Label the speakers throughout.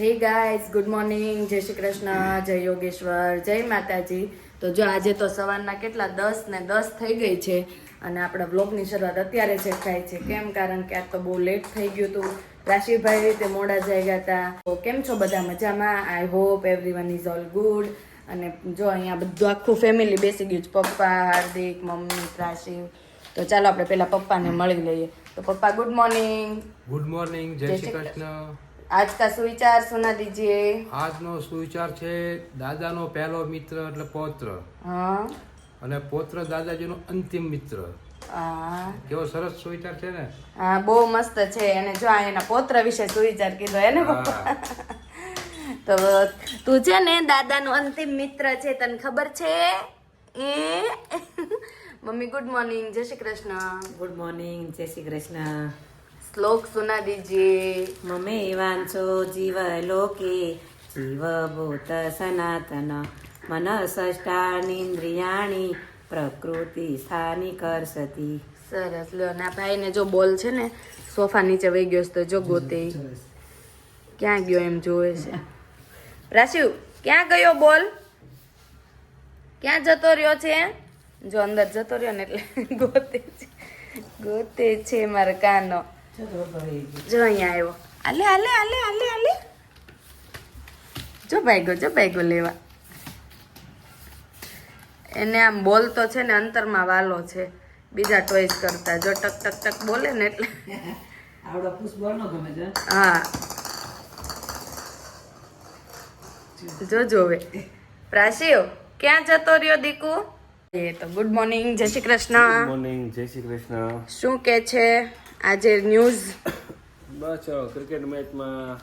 Speaker 1: Hey guys good morning Jai Shri Krishna જય યોગેશ્વર જય માતાજી. તો જો આજે તો સવારના કેટલા દસ ને દસ થઈ ગઈ છે અને આપણા બ્લોગની શરૂઆત અત્યારે જ થાય છે. કેમ? કારણ કે આ તો બહુ લેટ થઈ ગયું હતું. રાશિભાઈ રીતે મોડા જઈ ગયા હતા. તો કેમ છો બધા મજામાં? I hope everyone is all good અને જો અહીંયા બધું આખું ફેમિલી બેસી ગયું છે. પપ્પા હાર્દિક મમ્મી રાશિ તો ચાલો આપણે પેલા પપ્પાને મળી લઈએ. તો પપ્પા good morning
Speaker 2: good morning Jai Shri Krishna.
Speaker 1: Aajka સુવિચાર સુના દીજે
Speaker 2: આજનો સુવિચાર છે દાદાનો પહેલો મિત્ર એટલે પૌત્ર.
Speaker 1: હા.
Speaker 2: અને પોત્ર દાદાજીનો અંતિમ મિત્ર. કેવો સરસ સુવિચાર છે ને?
Speaker 1: હા બહુ મસ્ત છે. અને જો આ એના પોત્ર વિશે સુવિચાર કીધો એને. પપ્પા તો તું છે ને દાદાનો અંતિમ મિત્ર છે તને ખબર છે? એ? Mummy good morning. Jai Shri Krishna.
Speaker 3: Good morning. Jai Shri Krishna.
Speaker 1: શ્લોક સુના દીજીએ
Speaker 3: મમે વાંચો જીવ લોકે જીવ ભૂત સનાતન. મન ષષ્ટાનિન્દ્રિયાણી પ્રકૃતિ સ્થાની કરસતી
Speaker 1: સરસ. લો ના ભાઈને જો બોલ છે ને સોફા નીચે વહી ગયો છે તો જો ગોતે. ક્યાં ગયો એમ જોવે છે. રાશિવ ક્યાં ગયો બોલ? ક્યાં જતો રહ્યો છે? જો અંદર જતો રહ્યો ને એટલે ગોતે છે. ગોતે છે મારા કાનો જો અહીંયા આવ્યો. આલે આલે આલે આલે આલે. જો ભાઈગો જો ભાઈગો લેવા. એને આમ બોલતો છે ને અંતરમાં વાલો છે. બીજા ટોયસ કરતા. જો ટક ટક ટક બોલે ને એટલે.
Speaker 3: આવડો પુષ્પ ગમે છે.
Speaker 1: હા. જો જોવે. પ્રાસીઓ ક્યાં જતો રહ્યો દીકુ? એ તો good morning Jai Shri Krishna.
Speaker 4: Morning Jai Shri Krishna.
Speaker 1: શું કે છે? આજે ન્યૂઝ
Speaker 4: બસ ક્રિકેટ મેચમાં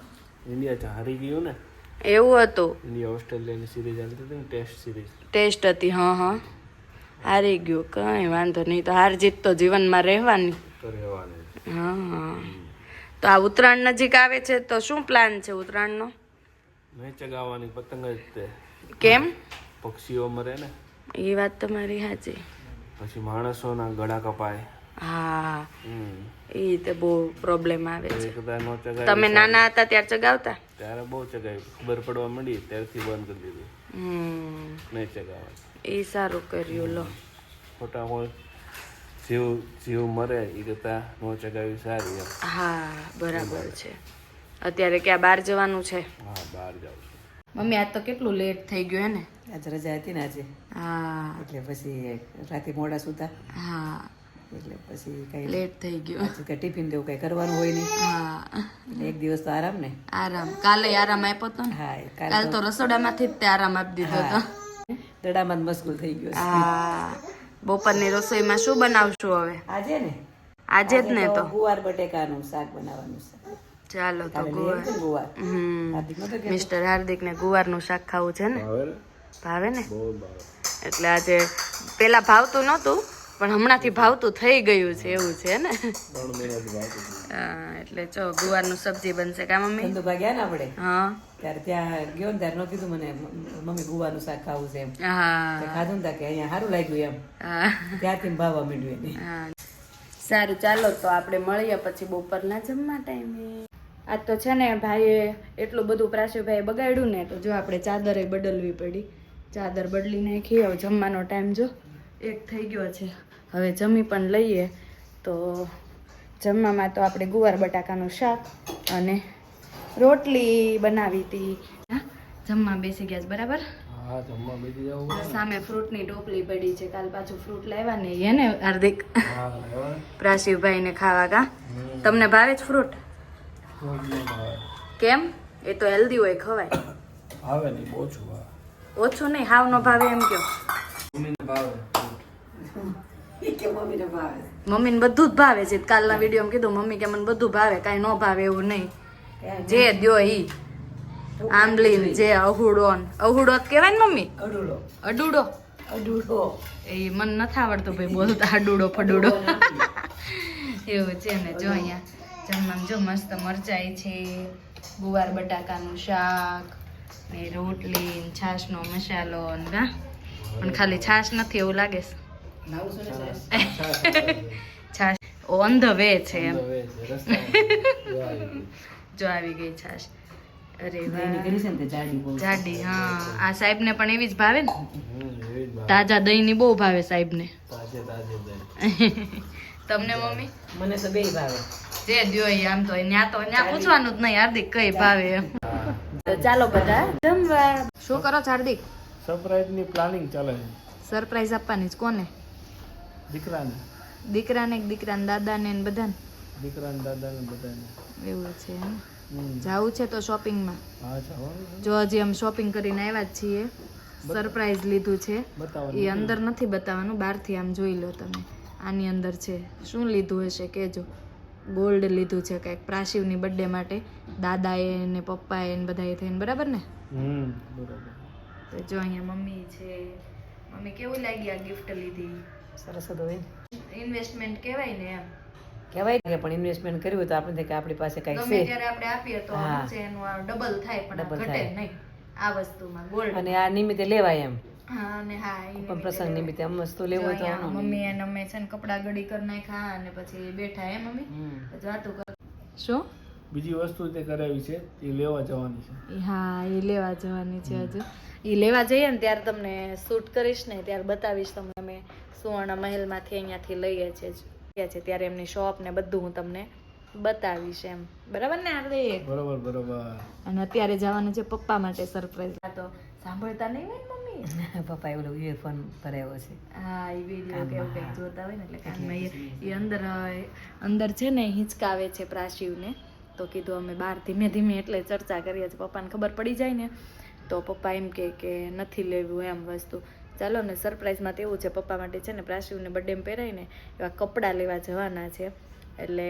Speaker 4: ઇન્ડિયા હારી ગયું ને?
Speaker 1: એવું હતું.
Speaker 4: ઇન્ડિયા ઓસ્ટ્રેલિયાની સિરીઝ હાલતી હતી ને ટેસ્ટ સિરીઝ
Speaker 1: ટેસ્ટ હતી હા હા. હારી ગયું કઈ વાંધો નહીં. તો હાર જીત તો જીવનમાં રહેવાની.
Speaker 4: તો રહેવાની.
Speaker 1: હા તો આ ઉત્તરાયણ નજીક આવે છે તો શું પ્લાન છે ઉત્તરાયણનો?
Speaker 4: મેં ચગાવવાની પતંગ જ તે.
Speaker 1: કેમ?
Speaker 4: પક્ષીઓ મરે ને.
Speaker 1: એ વાત તમારી સાચી.
Speaker 4: પછી માણસોના ગળા કપાય.
Speaker 1: હા.
Speaker 4: હમ.
Speaker 1: એ તે બહુ પ્રોબ્લેમ આવે છે. તમે નાના હતા ત્યારે ચગાવતા?
Speaker 4: ત્યારે બહુ ચગાવ્યું ખબર પડવા મળી ત્યારથી બંધ કરી દીધું.
Speaker 1: હમ.
Speaker 4: નહીં ચગાવવા
Speaker 1: એ સારું કર્યું લો.
Speaker 4: ખોટા હોય. જીવ જીવ મરે એ કરતા નો ચગાવી સારી
Speaker 1: હા બરાબર છે. અત્યારે ક્યાં બહાર જવાનું છે?
Speaker 4: હા બહાર જવું છું.
Speaker 1: મમ્મી આજ તો કેટલું લેટ થઈ ગયું હે ને?
Speaker 3: આજે રજા હતી ને આજે.
Speaker 1: હા.
Speaker 3: એટલે પછી રાતે મોડા સુતા.
Speaker 1: હા.
Speaker 3: એટલે પછી કઈ
Speaker 1: લેટ થઈ ગયું.
Speaker 3: કે ટિફિન દેવું કઈ કરવાનું હોય નહીં.
Speaker 1: હા.
Speaker 3: એટલે એક દિવસ તો આરામ ને?
Speaker 1: આરામ. કાલે આરામ આપ્યો હતો ને?
Speaker 3: હા કાલે
Speaker 1: તો રસોડામાંથી જ તે આરામ આપી દીધો હતો
Speaker 3: દડામાં મશગુલ થઈ ગયો છે.
Speaker 1: હા. બપોરની રસોઈમાં શું બનાવશું હવે?
Speaker 3: આજે ને?
Speaker 1: આજે જ ને તો
Speaker 3: ગુવાર બટેકાનું શાક બનાવવાનું છે.
Speaker 1: ચાલો તો ગુવાર? મિસ્ટર હાર્દિક ને ગુવારનું શાક ખાવું છે ને? ભાવે ને? એટલે આજે પેલા ભાવતું નહોતું. પણ હમણાંથી ભાવતું થઈ ગયું છે એવું છે ને. હા, એટલે ચો ગુવારનું સબ્જી બનશે કા મમ્મી?
Speaker 3: ધંધો ગયા ને આપણે?
Speaker 1: હા.
Speaker 3: ત્યારે ત્યાં ગયો ને ત્યારે ન કીધું મને મમ્મી ગુવાનું શાક ખાવું છે એમ.
Speaker 1: હા.
Speaker 3: ખાધું ને કે અહીંયા સારું લાગ્યું એમ.
Speaker 1: હા.
Speaker 3: ત્યાંથી ભાવવા માંડ્યું એને.
Speaker 1: હા. સારું ચાલો તો આપણે મળીએ પછી બપોરના જમવા ટાઈમે. આજ તો છે ને ભાઈએ એટલું બધું પ્રાશુભાઈએ બગાડ્યું ને તો જો આપણે ચાદરે બદલવી પડી. ચાદર બદલી નાખી હવે જમવાનો ટાઈમ જો. એક થઈ ગયો છે. હવે જમી પણ લઈએ. તો જમવામાં તો આપણે ગુવાર બટાકાનું શાક અને રોટલી બનાવી હતી. હા જમવા બેસી ગયા છે બરાબર? સામે ફ્રૂટની ટોપલી પડી છે કાલ પાછું ફ્રૂટ લાવ્યા ને હાર્દિક?
Speaker 4: ને.
Speaker 1: ખાવા કા તમને ભાવે જ ફ્રૂટ? કેમ? એ તો હેલ્ધી હોય ખવાય.
Speaker 4: ભાવે નહીં ઓછું
Speaker 1: ઓછું નહીં હાવ નો ભાવે એમ કયો.
Speaker 4: ભાવે
Speaker 3: મમ્મીને
Speaker 1: ને બધું જ ભાવે છે. કાલના વિડીયોમાં કીધું મમ્મી કે મને બધું ભાવે કાંઈ ન ભાવે એવું નહીં. જે દ્યો ઈ. આંબલીન જે અહુડો અહુડો જ કહેવાય ને મમ્મી?
Speaker 3: અડુડો.
Speaker 1: અડુડો.
Speaker 3: અડુડો.
Speaker 1: એ મને નથી આવડતું ભાઈ બોલતા અડુડો ફડુડો. એવું છે ને જો અહીંયા જમવામાં જો મસ્ત મરચાઈ છે ગુવાર બટાકાનું શાક ને રોટલી ને છાશનો મસાલો ને પણ ખાલી છાશ નથી એવું લાગે છે? છાશ ઓન ધ વે છે એમ.
Speaker 4: જો આવી ગઈ.
Speaker 1: છાશ. અરે
Speaker 3: જાડી
Speaker 1: હા. આ સાહેબ ને પણ એવી જ ભાવે ને? તાજા દહીં ની બહુ ભાવે સાહેબ ને
Speaker 4: તાજે તાજે દહીં.
Speaker 1: તમને મમ્મી?
Speaker 3: મને તો બે ભાવે.
Speaker 1: જે દ્યો આમ તો ન્યા તો ન્યા પૂછવાનું જ નહીં હાર્દિક કઈ ભાવે એમ. ચાલો બધા જમવા. શું કરો છો હાર્દિક?
Speaker 4: સરપ્રાઈઝની પ્લાનિંગ ચાલે છે.
Speaker 1: સરપ્રાઈઝ આપવાની જ કોને?
Speaker 4: દીકરાને?
Speaker 1: દીકરાને દીકરાને દાદાને ને બધાને.
Speaker 4: દીકરાને દાદાને બધાને.
Speaker 1: એવું છે જાવું છે તો શોપિંગમાં
Speaker 4: હા
Speaker 1: જો હજી અમે શોપિંગ કરીને આવ્યા જ છીએ. સરપ્રાઈઝ લીધું છે. એ અંદર નથી બતાવવાનું બહારથી આમ જોઈ લો તમે. આની અંદર છે. શું લીધું હશે કહેજો. ગોલ્ડ લીધું છે કંઈક. પ્રાશિવની બર્થડે માટે દાદાએ ને પપ્પાએ ને બધાએ થઈને બરાબર ને?
Speaker 4: હમ બરોબર.
Speaker 1: તો જો અહીંયા મમ્મી છે. મમ્મી કેવું લાગી આ ગિફ્ટ લીધી?
Speaker 3: સરસ હતો
Speaker 1: ઇન્વેસ્ટમેન્ટ કહેવાય ને એમ.
Speaker 3: કહેવાય કે પણ ઇન્વેસ્ટમેન્ટ કર્યું તો આપણે કે આપણી પાસે કંઈક છે.
Speaker 1: જ્યારે આપણે આપીએ તો એનું આ ડબલ થાય પણ ઘટે નહીં. આ વસ્તુમાં ગોલ્ડ
Speaker 3: અને આ નિમિત્તે લેવાય એમ.
Speaker 1: હા અને હા ઈ
Speaker 3: પણ પ્રસંગ નિમિત્તે આમ વસ્તુ
Speaker 1: જો
Speaker 3: તો
Speaker 1: મમ્મી અને અમે છે ને કપડા ગડી કરી નાખ્યા અને પછી બેઠા એમ મમ્મી. વાતો કર શું?
Speaker 4: બીજી વસ્તુ તે કરાવી છે એ લેવા જવાની છે.
Speaker 1: હા એ લેવા જવાની છે હજુ. એ લેવા જઈએ ને ત્યારે તમને શૂટ કરીશ ને ત્યારે બતાવીશ તમને અમે સુવર્ણ મહેલમાંથી અહીંયાથી લઈએ છીએ ગયા છે ત્યારે એમની શોપ ને બધું હું તમને બતાવીશ એમ. બરાબર ને હાર્દિક?
Speaker 4: બરાબર બરાબર.
Speaker 1: અને અત્યારે જવાનું છે પપ્પા માટે સરપ્રાઈઝ તો સાંભળતા નહીં હોય ને મમ્મી?
Speaker 3: પપ્પા ઓલો ઇયરફોન ભરાયો છે.
Speaker 1: હા એ વીડિયો કે એવું કંઈક જોતા હોય ને એટલે કાનમાં એ અંદર અંદર છે ને હિંચકાવે છે પ્રાશિવને. તો કીધું અમે બહાર ધીમે ધીમે એટલે ચર્ચા કરીએ છીએ. પપ્પાને ખબર પડી જાય ને તો પપ્પા એમ કહે કે નથી લેવું એમ વસ્તુ. ચાલો ને સરપ્રાઈઝમાં તો એવું છે, પપ્પા માટે છે ને પ્રાસીવને બર્થડે પહેરાય ને એવા કપડાં લેવા જવાના છે. એટલે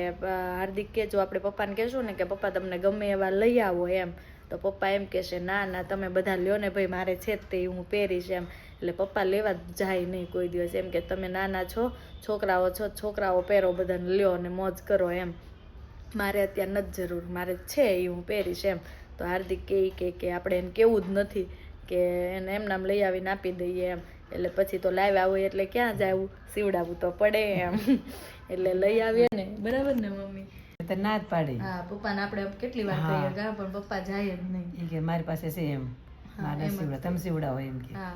Speaker 1: હાર્દિક કે જો આપણે પપ્પાને કહેશું ને કે પપ્પા તમને ગમે એવા લઈ આવો એમ. તો પપ્પા એમ કહેશે, ના ના, તમે બધા લ્યો ને ભાઈ, મારે છે તે, હું પહેરીશ એમ. એટલે પપ્પા લેવા જાય નહીં કોઈ દિવસ. એમ કે, તમે નાના છો, છોકરાઓ છો, છોકરાઓ પહેરો બધાને લ્યો અને મોજ કરો એમ. મારે અત્યારે નથી જરૂર, મારે છે એ હું પહેરીશ એમ. તો હાર્દિક કે કે કે આપણે એને કેવું જ નથી કે એને એમ નામ લઈ આવીને આપી દઈએ એમ. એટલે પછી તો લાવ્યા હોય એટલે ક્યાં જવું સીવડાવવું તો પડે એમ. એટલે લઈ આવીએ ને. બરાબર ને મમ્મી?
Speaker 3: તો ના જ પાડી.
Speaker 1: હા પપ્પાને આપણે કેટલી વાર કહીએ કે પણ પપ્પા જાય જ નહીં.
Speaker 3: કે મારી પાસે છે એમ. મારે સીવડા તમે સીવડાવો એમ કે.
Speaker 1: હા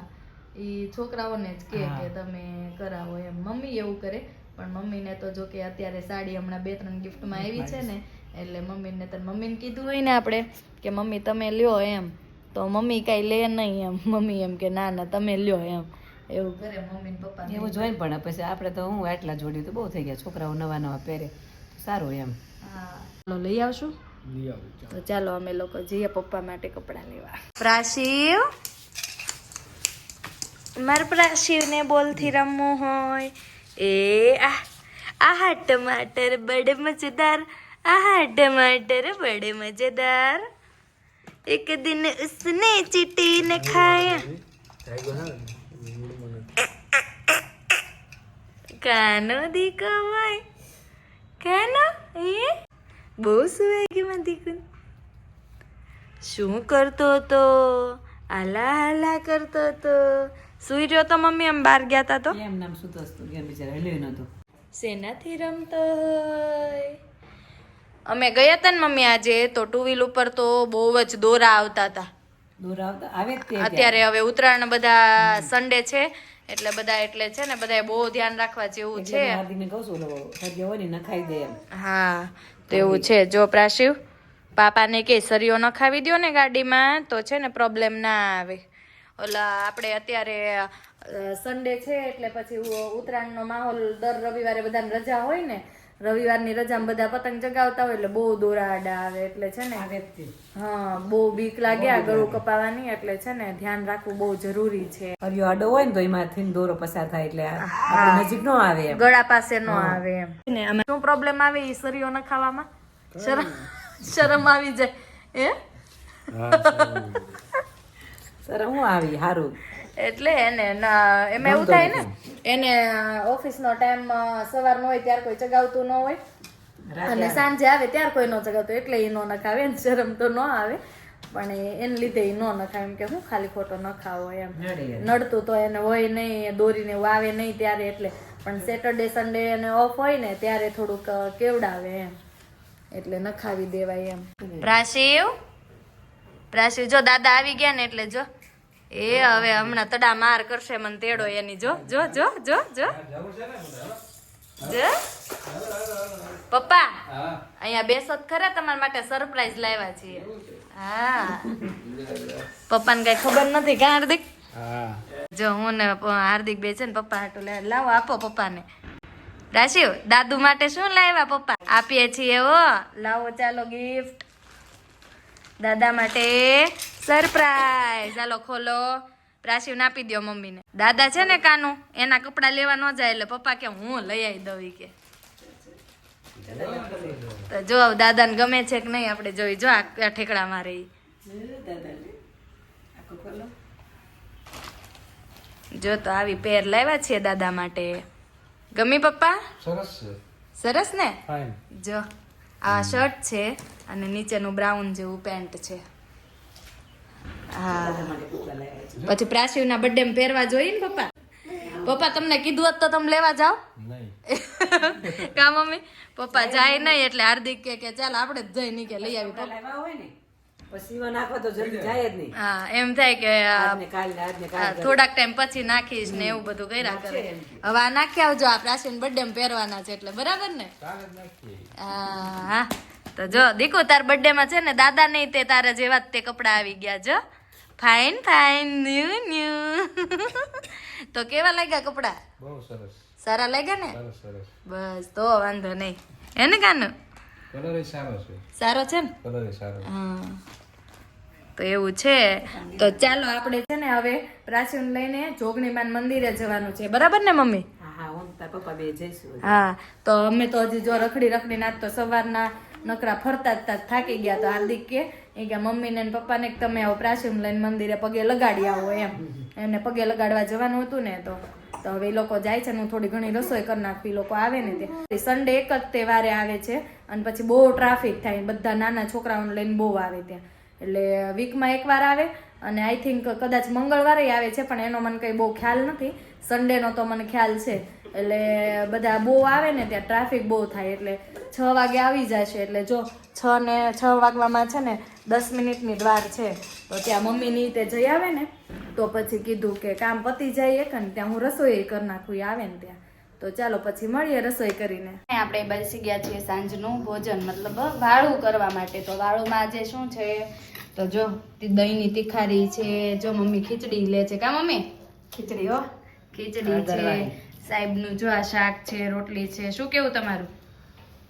Speaker 1: ઈ છોકરાઓને જ કે કે તમે કરાવો એમ. મમ્મી એવું કરે પણ મમ્મીને તો જો કે અત્યારે સાડી હમણાં બે ત્રણ ગિફ્ટમાં આવી છે ને એટલે મમ્મીને તો મમ્મીને કીધું હોય ને આપણે કે મમ્મી તમે લ્યો એમ. તો મમ્મી કાંઈ લે નહીં એમ. મમ્મી એમ કે ના ના તમે લ્યો એમ. એવું કરે મમ્મી ને પપ્પા
Speaker 3: એવું જોઈને ને પણ પછી આપણે તો હું આટલા જોડી તો બહુ થઈ ગયા. છોકરાઓ નવા નવા પહેરે. સારું એમ.
Speaker 1: હા. ચાલો લઈ આવશું. તો ચાલો અમે લોકો જઈએ પપ્પા માટે કપડાં લેવા. પ્રાશિવ? મારા પ્રાશિવને બોલથી રમવું હોય. એ આ આહા ટમાટર બડે મજેદાર આહા ટમાટર બડે મજેદાર. એક દિન ઉસને ચીટીને ખાયા. કાનો દીકો માય. કાનો? એ બહુ સુવાગીમાં દીકુન. શું કરતો તો? આલા હાલા કરતો તો. સુઈ રહ્યો તો મમ્મી? એમ બહાર ગયા તા? તો
Speaker 3: એમ નામ સુતો હતો એમ બિચારા હલ્યો નતો.
Speaker 1: શેનાથી રમતો હોય. અમે ગયા હતા ને મમ્મી આજે તો ટુ વ્હીલ ઉપર તો બહુ જ દોરા આવતા હતા
Speaker 3: દૂર આવતા? આવે
Speaker 1: અત્યારે હવે ઉત્તરાયણ બધા સન્ડે છે એટલે બધા એટલે છે ને બધાએ બહુ ધ્યાન રાખવા જેવું છે.
Speaker 3: સર્યો
Speaker 1: હા તો એવું છે. જો પ્રાશિવ પાપાને કે સરીઓ ન ખાવી દો ને ગાડીમાં તો છે ને પ્રોબ્લેમ ના આવે. ઓલા આપણે અત્યારે સન્ડે છે એટલે પછી ઉત્તરાયણનો માહોલ દર રવિવારે બધાને રજા હોય ને રવિવારની રજામાં બધા પતંગ ચગાવતા હોય એટલે બહુ દોરા આડા આવે એટલે છે ને. હા બહુ બીક લાગે આ ગળું કપાવાની એટલે છે ને ધ્યાન રાખવું બહુ જરૂરી છે.
Speaker 3: હરિયો આડો હોય ને તો એમાંથી દોરો પસાર થાય એટલે નજીક નો આવે
Speaker 1: ગળા પાસે નો આવે એમ. ને શું પ્રોબ્લેમ આવે એ સરીઓ ન ખાવામાં શરમ શરમ આવી જાય. એ
Speaker 3: શરમ હું આવી? સારું
Speaker 1: એટલે એને ના- એમાં એવું થાય ને એને ઓફિસનો ટાઈમ સવારનો હોય ત્યારે કોઈ ચગાવતું ન હોય. અને સાંજે આવે ત્યારે કોઈ ન ચગાવતું એટલે એ નો નખાવે એને શરમ તો ન આવે. પણ એને લીધે એ નો નખાવે એમ કે હું ખાલી ખોટો નખાવો એમ.
Speaker 3: એમ.
Speaker 1: નડતું તો એને હોય નહીં દોરીને વાવે નહીં ત્યારે એટલે. પણ સેટરડે સન્ડે એને ઓફ હોય ને ત્યારે થોડુંક કેવડાવે એમ. એટલે નખાવી દેવાય એમ. પ્રાશિવ? પ્રાસી જો દાદા આવી ગયા ને એટલે જો. એ હવે હમણાં તડા માર કરશે મને તેડો એની. જો જો જો જો જો. પપ્પા, અહીંયા બેસો જ ખરા તમારા માટે સરપ્રાઈઝ લાવ્યા છીએ. હા. પપ્પાને કઈ ખબર નથી કા હાર્દિક? જો હું ને હાર્દિક બે છે ને પપ્પા હાટું લાવો, આપો પપ્પાને. રાશિ દાદુ માટે શું લાવ્યા પપ્પા? આપીએ છીએ હો. લાવો, ચાલો ગિફ્ટ દાદા માટે સરપ્રાઈઝ. ચાલો ખોલો. રાશિ આપી દો મમ્મીને. દાદા છે ને કાનું એના કપડા લેવા ન જાય એટલે પપ્પા કે હું લઈ આવી દઉં કે. તો જો દાદાને ગમે છે કે નહીં આપણે જોઈ જો આ ઠેકડા મારે જો તો આવી પેર લાવ્યા છીએ દાદા માટે. ગમી પપ્પા?
Speaker 2: સરસ
Speaker 1: સરસ ને? જો. આ શર્ટ છે અને નીચેનું બ્રાઉન જેવું પેન્ટ છે. હા. પછી પ્રાસીવના બર્થડે માં પહેરવા જોઈએ ને પપ્પા? પપ્પા તમને કીધું હોત તો તમે લેવા જાઓ. કા મમ્મી? પપ્પા જાય નહીં એટલે હાર્દિક કે કે ચાલ આપણે જ જઈ નહીં કે લઈ આવી પપ્પા.
Speaker 3: લાવ્યા હોય ને પછી એમાં નાખો તો જલ્દી જાય જ નહીં.
Speaker 1: હા એમ થાય કે થોડાક ટાઈમ પછી નાખીશ ને એવું બધું કર્યા કરે. હવે આ નાખી આવજો આ પ્રાચીન બર્થડે માં પહેરવાના છે એટલે બરાબર ને? હા હા. તો જો દીકુ તાર બર્થડે માં છે ને દાદા નહીં તે તારા જેવા જ તે કપડા આવી ગયા જો. ફાઇન ફાઇન ન્યુ ન્યુ તો કેવા લાગ્યા કપડા?
Speaker 2: બહુ સરસ.
Speaker 1: સારા લાગ્યા ને? બસ તો વાંધો નહીં. હે ને કાનું?
Speaker 2: કલર સારો છે.
Speaker 1: સારો છે ને?
Speaker 2: કલર સારો
Speaker 1: હા. તો એવું છે. તો ચાલો આપણે છે ને હવે પ્રાચીન લઈને જોગણીમાન મંદિરે જવાનું છે. બરાબર ને મમ્મી?
Speaker 3: હા
Speaker 1: તો અમે તો હજી જો રખડી રખડીને આજ તો સવારના નકરા ફરતા જ થાકી ગયા તો હાર્દિક કે એ કે મમ્મીને ને પપ્પાને તમે આવો પ્રાચીન લઈને મંદિરે પગે લગાડી આવો એમ. એને પગે લગાડવા જવાનું હતું ને તો તો હવે એ લોકો જાય છે ને હું થોડી ઘણી રસોઈ કરી નાખું એ લોકો આવે ને તે. સન્ડે એક જ તહેવારે આવે છે અને પછી બહુ ટ્રાફિક થાય બધા નાના છોકરાઓને લઈને બહુ આવે ત્યાં. એટલે વીકમાં એકવાર આવે અને આઈ થિંક કદાચ મંગળવારે આવે છે, પણ એનો મને કંઈ બહુ ખ્યાલ નથી. સન્ડેનો તો મને ખ્યાલ છે. એટલે બધા બહુ આવે ને ત્યાં ટ્રાફિક બહુ થાય, એટલે છ વાગે આવી જશે. એટલે જો છ ને છ વાગવામાં છે ને, દસ મિનિટની દ્વાર છે, તો ત્યાં મમ્મીની તે જઈ આવે ને, તો પછી કીધું કે કામ પતી જાય એક ને ત્યાં હું રસોઈ કરી નાખું આવે ને ત્યાં. તો ચાલો પછી મળીએ રસોઈ કરીને. આપણે બેસી ગયા છીએ સાંજનું ભોજન, મતલબ વાળું કરવા માટે. તો વાળુમાં આજે શું છે તો જો દહીંની તિખારી છે જો મમ્મી ખીચડી લે છે. કા મમ્મી? ખીચડી હો. ખીચડી છે. સાહેબનું જો આ શાક છે રોટલી છે. શું કેવું તમારું?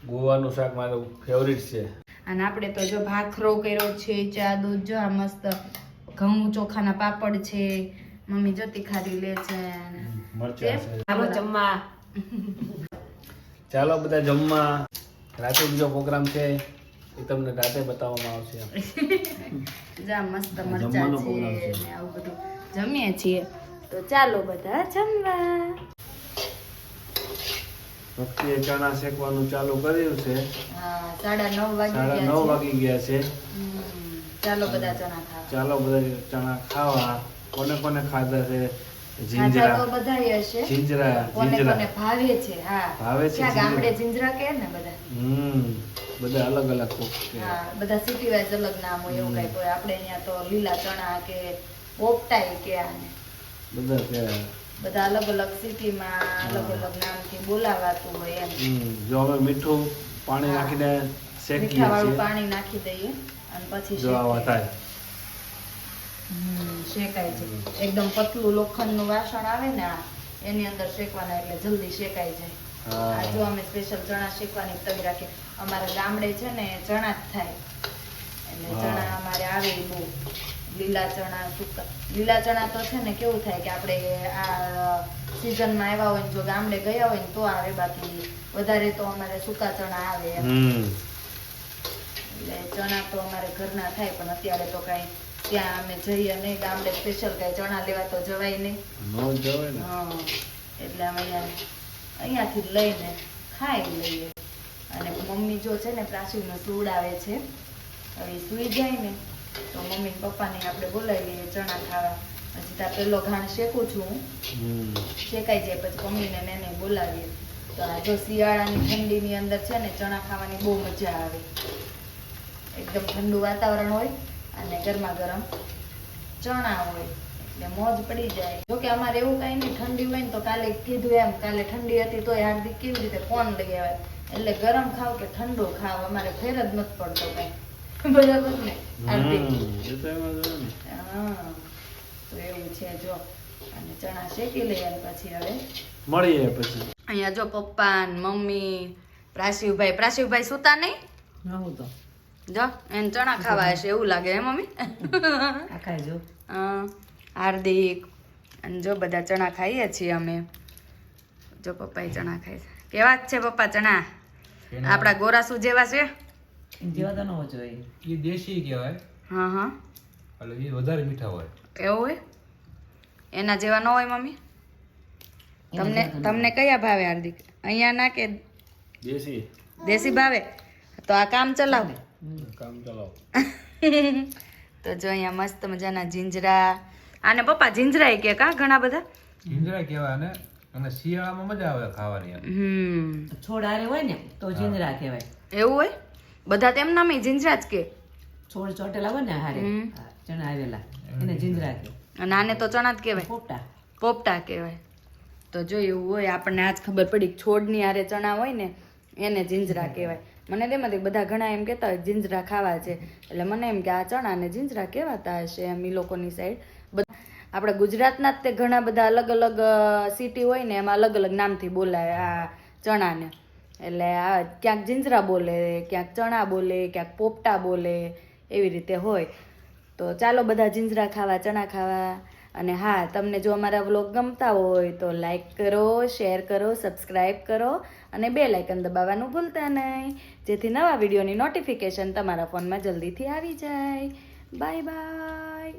Speaker 4: ગોવાનું શાક મારું ફેવરિટ છે.
Speaker 1: અને આપણે તો જો ભાખરો કર્યો છે ચા દૂધ જો આ મસ્ત ઘઉં ચોખાના પાપડ છે. મમ્મી જો તિખારી લે છે.
Speaker 4: છે.
Speaker 3: ચાલો જમવા.
Speaker 4: ચાલો બધા જમવા. રાતે બીજો પ્રોગ્રામ છે. એ તમને રાતે બતાવવામાં આવશે
Speaker 1: જા મસ્ત મરચા છે ને આવું બધું. જમીએ છીએ. તો ચાલો બધા જમવા.
Speaker 4: ભક્તિએ ચણા શેકવાનું ચાલુ કર્યું છે.
Speaker 1: હા સાડા નવ વાગી
Speaker 4: સાડા નવ
Speaker 1: ગયા છે.
Speaker 4: વાગી ગયા છે.
Speaker 1: ચાલો બધા ચણા ખાવા.
Speaker 4: ચાલો બધા ચણા ખાવા. કોને કોને ખાધા છે? જીંજરા
Speaker 1: તો બધાય હશે.
Speaker 4: જીંજરા જીંજરા
Speaker 1: કોને ભાવે છે હા.
Speaker 4: ભાવે છે
Speaker 1: ગામડે જીંજરા કે ને બધા.
Speaker 4: હમ બધા અલગ અલગ
Speaker 1: હા બધા સિટી વાઇઝ અલગ નામ હોય એવું કઈ હોય આપણે અહીંયા તો લીલા ચણા કે પોપટાઈ કે આને.
Speaker 4: બધા
Speaker 1: બધા અલગ અલગ સિટીમાં અલગ અલગ નામથી બોલાવાતું હોય એમ.
Speaker 4: જો મીઠું પાણી નાખીને શેકીએ છીએ.
Speaker 1: પાણી નાખી દઈએ અને પછી
Speaker 4: જો આવા થાય.
Speaker 1: હમ, શેકાય છે. એકદમ પતલું લોખંડનું વાસણ આવે ને આ એની અંદર શેકવાના એટલે જલ્દી શેકાય જાય. આ જો અમે સ્પેશિયલ ચણા શેકવાની તવી રાખી અમારા ગામડે છે ને ચણા જ થાય. એટલે ચણા અમારે આવે બહુ. લીલા ચણા સૂકા. લીલા ચણા તો છે ને કેવું થાય કે આપણે આ સિઝનમાં આવ્યા હોય ને જો ગામડે ગયા હોય ને તો આવે બાકી વધારે તો અમારે સૂકા ચણા આવે એટલે ચણા તો અમારે ઘરના થાય પણ અત્યારે તો કાંઈ ત્યાં અમે જઈએ નહીં ગામડે સ્પેશિયલ કાંઈ ચણા લેવા તો જવાય નહીં.
Speaker 4: નો જવાય ને?
Speaker 1: હા એટલે અમે અહીંયા અહીંયાથી લઈને ખાઈ લઈએ. અને મમ્મી જો છે ને પ્રાચીનું સુવડાવે છે હવે સુઈ જાય ને તો મમ્મી ને પપ્પાને આપણે બોલાવી લઈએ ચણા ખાવા. પછી ત્યાં પેલો ઘાણ શેકું છું હું. શેકાઈ જાય પછી મમ્મીને ને એને બોલાવીએ. તો આ જો શિયાળાની ઠંડીની અંદર છે ને ચણા ખાવાની બહુ મજા આવે. એકદમ ઠંડુ વાતાવરણ હોય. અને ગરમા ગરમ ચણા હોય એટલે મોજ પડી જાય. જોકે અમારે એવું કાંઈ નહીં ઠંડી હોય ને તો કાલે કીધું એમ કાલે ઠંડી હતી તોય હાર્દિક કેવી રીતે કોણ લઈ આવે. એટલે ગરમ ખાવ કે ઠંડુ ખાવ અમારે ફેર જ નથી પડતો કઈ. બરાબર ને? હાર્દિક.
Speaker 4: તો.
Speaker 1: હા તો એવું છે જો. અને ચણા શેકી લઈએ અને પછી હવે.
Speaker 4: મળીએ પછી.
Speaker 1: અહીંયા જો પપ્પા ને મમ્મી પ્રાશિવભાઈ પ્રાશિવભાઈ સુતા નહીં?
Speaker 3: ના હું તો
Speaker 1: જો એને ચણા ખાવા હશે એવું લાગે હે મમ્મી? ખાજો હાર્દિક. અને જો બધા ચણા ખાઈએ છીએ અમે. જો પપ્પા ચણા ખાય છે. કેવા જ છે પપ્પા ચણા? આપણા ગોરાસુ જેવા છે?
Speaker 3: જેવા તો ન હોય જોઈએ.
Speaker 2: એ દેશી કહેવાય.
Speaker 1: હા હા.
Speaker 2: એટલે એ વધારે મીઠા હોય.
Speaker 1: એવું હોય એના જેવા ન હોય મમ્મી? તમને તમને કયા ભાવે હાર્દિક? અહીંયા ના કે
Speaker 4: દેશી.
Speaker 1: દેશી ભાવે? તો આ કામ ચલાવ.
Speaker 4: કામ ચલાવો
Speaker 1: તો જો અહીંયા મસ્ત મજાના જીંજરા. આને પપ્પા જીંજરા કે કા ઘણા બધા?
Speaker 2: જીંજરા કહેવાય ને અને શિયાળામાં મજા આવે ખાવાની
Speaker 1: હમ.
Speaker 3: છોડ આરે હોય ને તો જીંજરા કહેવાય.
Speaker 1: એવું હોય? બધા તેમ નામે જીંજરા જ કે.
Speaker 3: છોડ ચોટેલા હોય ને હારે ચણા આવેલા એને જીંજરા કે
Speaker 1: અને આને તો ચણા જ કહેવાય.
Speaker 3: પોપટા.
Speaker 1: પોપટા કહેવાય. તો જો એવું હોય આપણને આજ ખબર પડી છોડની હારે ચણા હોય ને એને જીંજરા કહેવાય. મને તેમાંથી બધા ઘણા એમ કહેતા હોય, જીંજરા ખાવા છે. એટલે મને એમ કે આ ચણા ને જીંજરા કહેવાતા હશે એમ ઈ લોકોની સાઈડ બધા, આપણે ગુજરાતના જ તે ઘણા બધા અલગ અલગ સિટી હોય ને એમાં અલગ અલગ નામથી બોલાય આ ચણાને. એટલે આ ક્યાંક જીંજરા બોલે, ક્યાંક ચણા બોલે, ક્યાંક પોપટા બોલે, એવી રીતે હોય. તો ચાલો બધા જીંજરા ખાવા, ચણા ખાવા. અને હા, તમને જો અમારા વ્લોગ ગમતા હોય તો લાઈક કરો શેર કરો સબસ્ક્રાઈબ કરો અને બે લાઇકન દબાવવાનું ભૂલતા નહીં. જેથી નવા વિડીયોની નોટિફિકેશન તમારા ફોનમાં જલ્દીથી આવી જાય. Bye bye